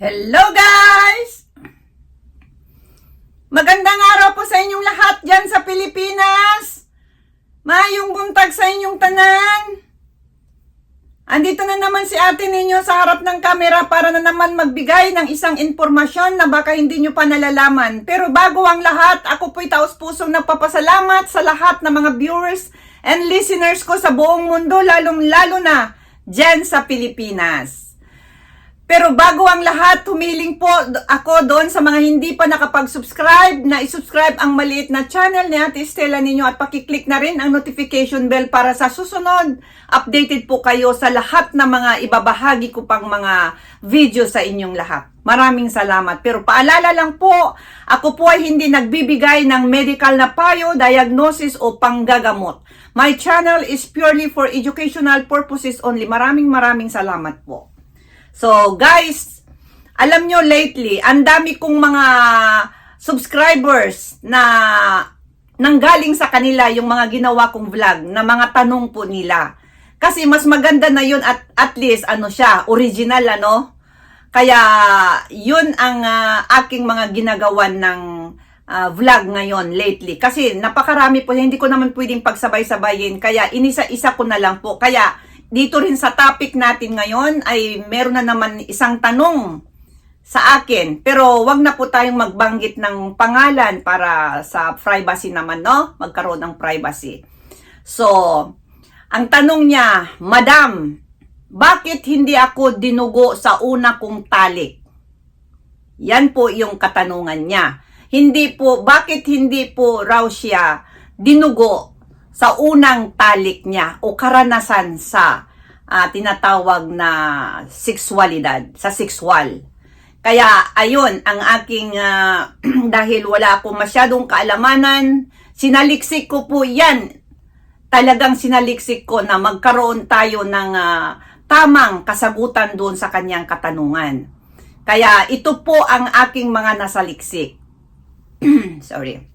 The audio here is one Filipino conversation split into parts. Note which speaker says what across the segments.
Speaker 1: Hello guys! Magandang araw po sa inyong lahat dyan sa Pilipinas! Mayong buntag sa inyong tanan! Andito na naman si ate ninyo sa harap ng kamera para na naman magbigay ng isang impormasyon na baka hindi nyo pa nalalaman. Pero bago ang lahat, ako po'y taos pusong nagpapasalamat sa lahat ng mga viewers and listeners ko sa buong mundo, lalong lalo na dyan sa Pilipinas. Pero bago ang lahat, humiling po ako doon sa mga hindi pa nakapag-subscribe na isubscribe ang maliit na channel ni Ate Stella ninyo at pakiclick na rin ang notification bell para sa susunod. Updated po kayo sa lahat ng mga ibabahagi ko pang mga video sa inyong lahat. Maraming salamat. Pero paalala lang po, ako po ay hindi nagbibigay ng medical na payo, diagnosis o panggagamot. My channel is purely for educational purposes only. Maraming maraming salamat po. So, guys, alam nyo lately, ang dami kong mga subscribers na nanggaling sa kanila yung mga ginawa kong vlog na mga tanong po nila. Kasi mas maganda na yun at at least ano siya, original ano. Kaya yun ang ah, aking mga ginagawan ng ah, vlog ngayon lately. Kasi napakarami po, hindi ko naman pwedeng pagsabay-sabayin. Kaya inisa-isa ko na lang po. Kaya dito rin sa topic natin ngayon ay meron na naman isang tanong sa akin. Pero wag na po tayong magbanggit ng pangalan para sa privacy naman, no? Magkaroon ng privacy. So, ang tanong niya, Madam, bakit hindi ako dinugo sa una kong talik? Yan po yung katanungan niya. Hindi po, bakit hindi po raw siya dinugo sa unang talik niya o karanasan sa ah, tinatawag na sexualidad, sa sexual. Kaya ayun ang aking ah, dahil wala akong masyadong kaalamanan, sinaliksik ko po 'yan. Talagang sinaliksik ko na magkaroon tayo ng ah, tamang kasagutan doon sa kanyang katanungan. Kaya ito po ang aking mga nasaliksik. Sorry.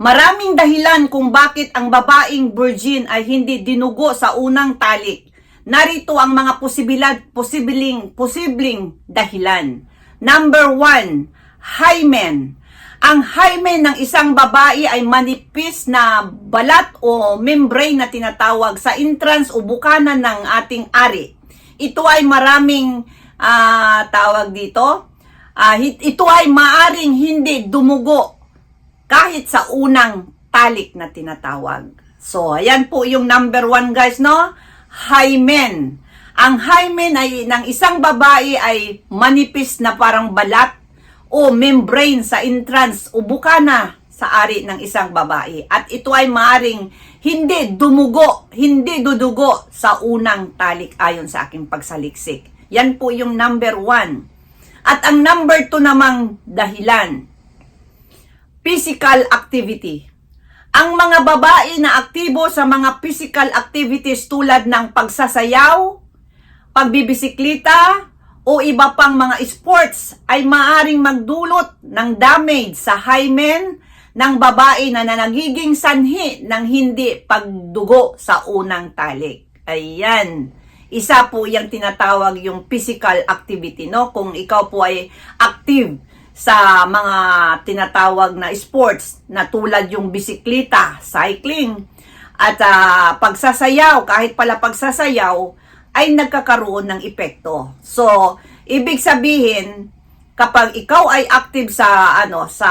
Speaker 1: Maraming dahilan kung bakit ang babaeng virgin ay hindi dinugo sa unang talik. Narito ang mga posibilad, posibiling, posibleng dahilan. Number one, hymen. Ang hymen ng isang babae ay manipis na balat o membrane na tinatawag sa entrance o bukanan ng ating ari. Ito ay maraming ah, tawag dito. Hit- ito ay maaring hindi dumugo kahit sa unang talik na tinatawag. So, ayan po yung number one guys, no? Hymen. Ang hymen ay ng isang babae ay manipis na parang balat o membrane sa entrance o bukana sa ari ng isang babae. At ito ay maaring hindi dumugo, hindi dudugo sa unang talik ayon sa aking pagsaliksik. Yan po yung number one. At ang number two namang dahilan, physical activity. Ang mga babae na aktibo sa mga physical activities tulad ng pagsasayaw, pagbibisiklita, o iba pang mga sports ay maaring magdulot ng damage sa hymen ng babae na nanagiging sanhi ng hindi pagdugo sa unang talik. Ayan. Isa po yung tinatawag yung physical activity, no? Kung ikaw po ay active sa mga tinatawag na sports na tulad yung bisikleta, cycling, at ah, pagsasayaw, kahit pala pagsasayaw, ay nagkakaroon ng epekto. So, ibig sabihin, kapag ikaw ay active sa ano sa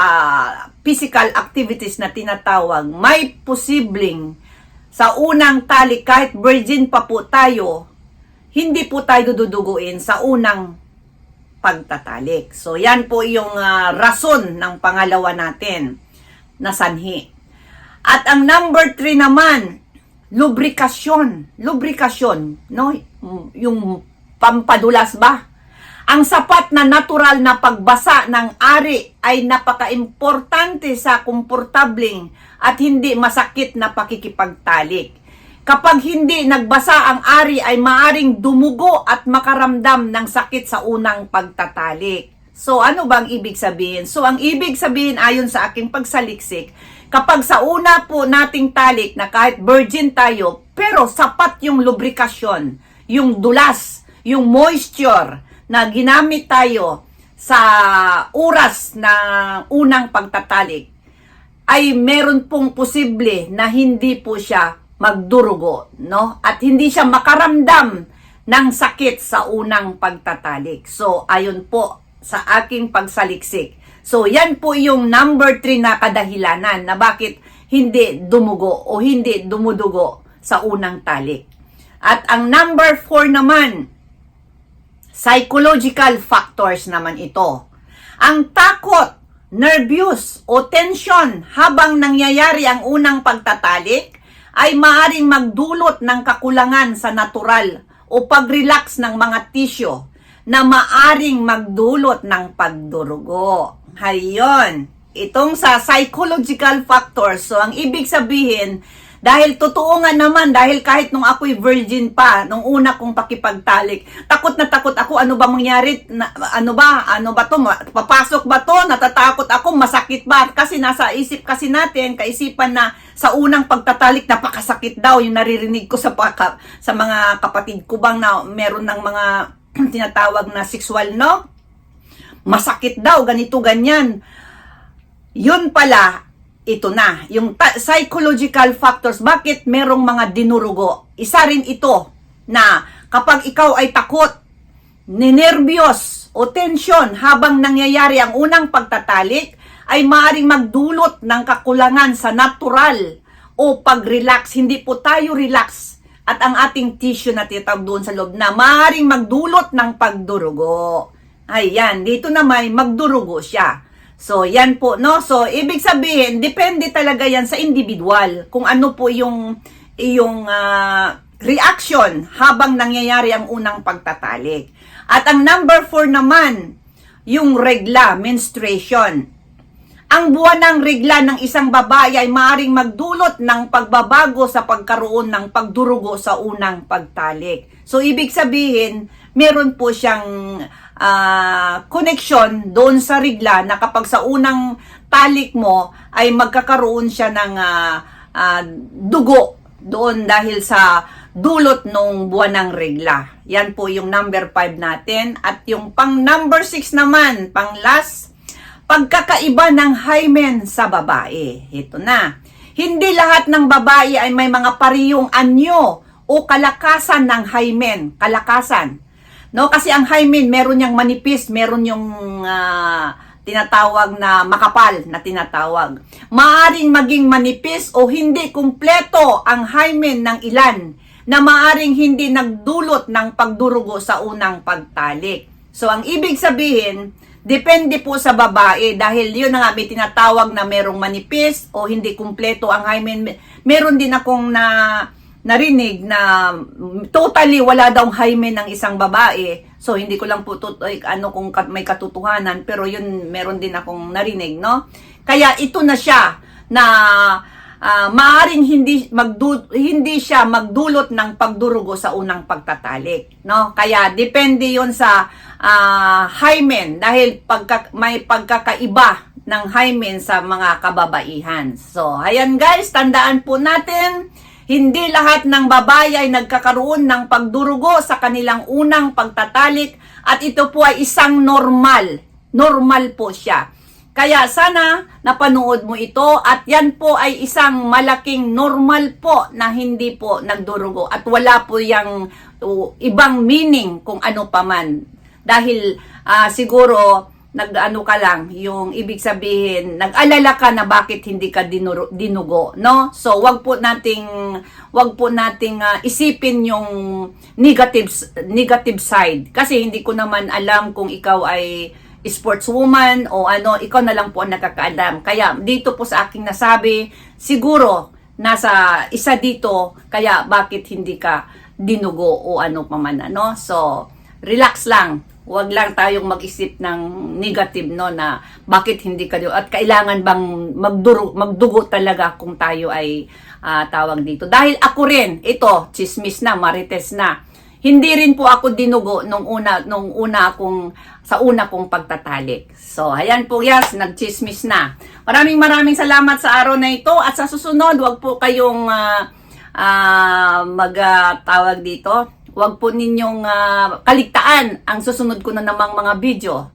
Speaker 1: physical activities na tinatawag, may posibleng sa unang talik kahit virgin pa po tayo, hindi po tayo duduguin sa unang pagtatalik. So, yan po yung ah, rason ng pangalawa natin na sanhi. At ang number three naman, lubrikasyon. Lubrikasyon, no? Yung pampadulas ba? Ang sapat na natural na pagbasa ng ari ay napaka-importante sa komportabling at hindi masakit na pakikipagtalik. Kapag hindi nagbasa ang ari ay maaring dumugo at makaramdam ng sakit sa unang pagtatalik. So ano bang ibig sabihin? So ang ibig sabihin ayon sa aking pagsaliksik, kapag sa una po nating talik na kahit virgin tayo, pero sapat yung lubrikasyon, yung dulas, yung moisture na ginamit tayo sa oras ng unang pagtatalik ay meron pong posible na hindi po siya magdurugo, no? At hindi siya makaramdam ng sakit sa unang pagtatalik. So, ayun po sa aking pagsaliksik. So, yan po yung number 3 na kadahilanan na bakit hindi dumugo o hindi dumudugo sa unang talik. At ang number 4 naman, psychological factors naman ito. Ang takot, nervous o tension habang nangyayari ang unang pagtatalik ay maaring magdulot ng kakulangan sa natural o pag-relax ng mga tissue na maaring magdulot ng pagdurugo. Hayon, itong sa psychological factors. So, ang ibig sabihin, dahil totoo nga naman, dahil kahit nung ako'y virgin pa, nung una kong pakipagtalik, takot na takot ako, ano ba mangyari, na, ano ba, ano ba to, papasok ba to, natatakot ako, masakit ba? Kasi nasa isip kasi natin, kaisipan na sa unang pagtatalik, napakasakit daw, yung naririnig ko sa, paka, sa mga kapatid ko bang na meron ng mga tinatawag na sexual, no? Masakit daw, ganito, ganyan. Yun pala, ito na, yung psychological factors, bakit merong mga dinurugo? Isa rin ito na kapag ikaw ay takot, ninervyos o tension habang nangyayari ang unang pagtatalik, ay maaring magdulot ng kakulangan sa natural o pag-relax. Hindi po tayo relax at ang ating tissue na tinatawag doon sa loob na maaring magdulot ng pagdurugo. Ayan, dito na may magdurugo siya. So, yan po, no? So, ibig sabihin, depende talaga yan sa individual. Kung ano po yung, yung ah, reaction habang nangyayari ang unang pagtatalik. At ang number four naman, yung regla, menstruation. Ang buwan ng regla ng isang babae ay maaaring magdulot ng pagbabago sa pagkaroon ng pagdurugo sa unang pagtalik. So, ibig sabihin, meron po siyang ah, connection doon sa regla na kapag sa unang talik mo ay magkakaroon siya ng ah, ah, dugo doon dahil sa dulot nung buwan ng regla. Yan po yung number 5 natin. At yung pang number 6 naman, pang last, pagkakaiba ng hymen sa babae. Ito na. Hindi lahat ng babae ay may mga pariyong anyo o kalakasan ng hymen. Kalakasan. No, kasi ang hymen meron yang manipis, meron yung ah, tinatawag na makapal na tinatawag. Maaring maging manipis o hindi kumpleto ang hymen ng ilan na maaring hindi nagdulot ng pagdurugo sa unang pagtalik. So ang ibig sabihin, depende po sa babae dahil yun na nga may tinatawag na merong manipis o hindi kumpleto ang hymen. Meron din akong na narinig na totally wala daw hymen ng isang babae. So hindi ko lang po ay, ano kung may katotohanan pero yun meron din akong narinig, no? Kaya ito na siya na ah, maaring hindi magdu- hindi siya magdulot ng pagdurugo sa unang pagtatalik, no? Kaya depende 'yon sa ah, hymen dahil pagka, may pagkakaiba ng hymen sa mga kababaihan. So, ayan guys, tandaan po natin hindi lahat ng babae ay nagkakaroon ng pagdurugo sa kanilang unang pagtatalik at ito po ay isang normal. Normal po siya. Kaya sana napanood mo ito at yan po ay isang malaking normal po na hindi po nagdurugo at wala po yung uh, ibang meaning kung ano pa man. Dahil ah, siguro nag-ano ka lang, yung ibig sabihin, nag-alala ka na bakit hindi ka dinuro, dinugo, no? So, wag po nating wag po nating ah, isipin yung negative negative side kasi hindi ko naman alam kung ikaw ay sportswoman o ano, ikaw na lang po ang nakakaalam. Kaya dito po sa aking nasabi, siguro nasa isa dito, kaya bakit hindi ka dinugo o ano pa man, ano? So, relax lang. Huwag lang tayong mag-isip ng negative no na bakit hindi ka at kailangan bang magduro, magdugo talaga kung tayo ay ah, tawag dito. Dahil ako rin, ito, chismis na, marites na. Hindi rin po ako dinugo nung una nung una akong sa una kong pagtatalik. So, ayan po yes, nagchismis na. Maraming maraming salamat sa araw na ito at sa susunod, wag po kayong ah, ah, mag ah, tawag dito. Huwag po ninyong ah, kaligtaan ang susunod ko na namang mga video.